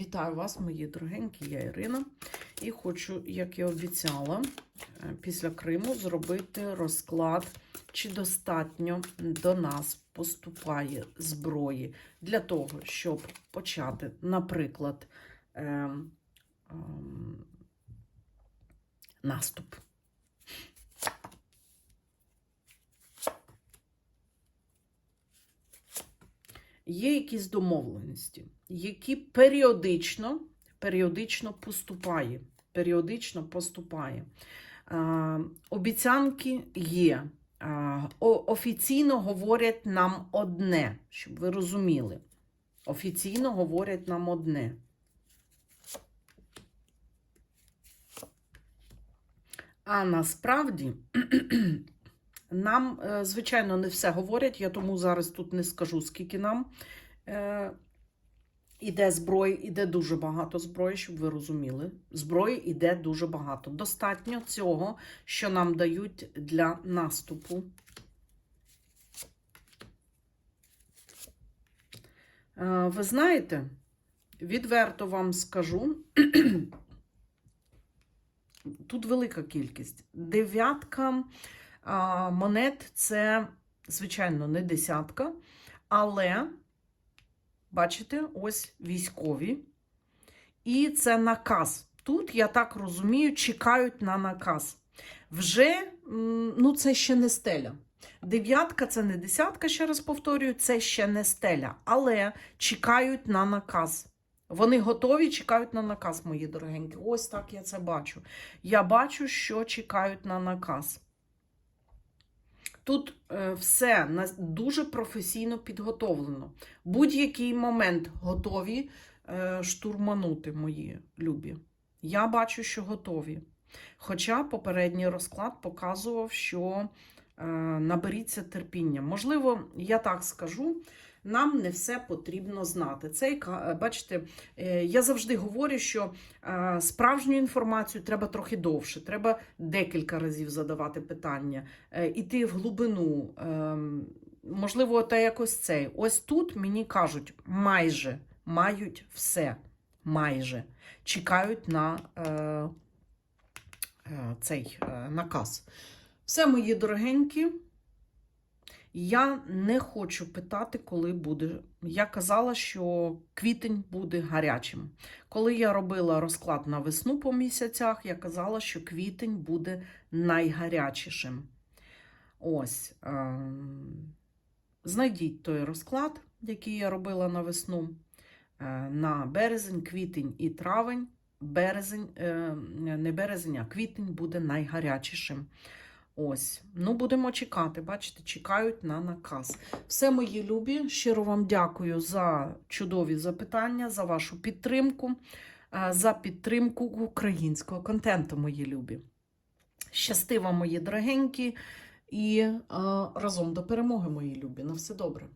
Вітаю вас, мої дорогенькі, я Ірина. І хочу, як я обіцяла, е, після Криму зробити розклад, чи достатньо до нас поступає зброї для того, щоб почати, наприклад, ем, ем, наступ. Є якісь домовленості, які періодично, періодично поступає. Періодично поступає. Е, обіцянки є. О- офіційно говорять нам одне, щоб ви розуміли. Офіційно говорять нам одне. А насправді нам, е, звичайно, не все говорять, я тому зараз тут не скажу, скільки нам е, іде зброї, іде дуже багато зброї, щоб ви розуміли. Зброї іде дуже багато. Достатньо цього, що нам дають для наступу. Е, ви знаєте, відверто вам скажу, тут велика кількість. Дев'ятка монет це, звичайно, не десятка, але, бачите, ось військові. І це наказ. Тут, я так розумію, чекають на наказ. Вже, ну, це ще не стеля. Дев'ятка це не десятка, ще раз повторюю, це ще не стеля, але чекають на наказ. Вони готові, чекають на наказ, мої дорогенькі. Ось так я це бачу. Я бачу, що чекають на наказ. Тут е, все дуже професійно підготовлено. Будь-який момент готові е, штурманути, мої любі. Я бачу, що готові. Хоча попередній розклад показував, що е, наберіться терпіння. Можливо, я так скажу. Нам не все потрібно знати. Ка- е, бачите, е, я завжди говорю, що е, справжню інформацію треба трохи довше, треба декілька разів задавати питання, іти в глибину. ем, Можливо, та якось цей. Ось тут мені кажуть, майже мають все. Майже чекають на е, цей наказ. Все, мої дорогенькі. Я не хочу питати, коли буде. Я казала, що квітень буде гарячим. Коли я робила розклад на весну по місяцях, я казала, що квітень буде найгарячішим. Ось. ем, Знайдіть той розклад, який я робила на весну, е, на березень, квітень і травень. Березень, е, не березень, а квітень буде найгарячішим. Ось, ну будемо чекати. Бачите, чекають на наказ. Все, мої любі. Щиро вам дякую за чудові запитання, за вашу підтримку, е, за підтримку українського контенту, мої любі. Щастива, мої дорогенькі, і е, разом до перемоги, мої любі. На все добре.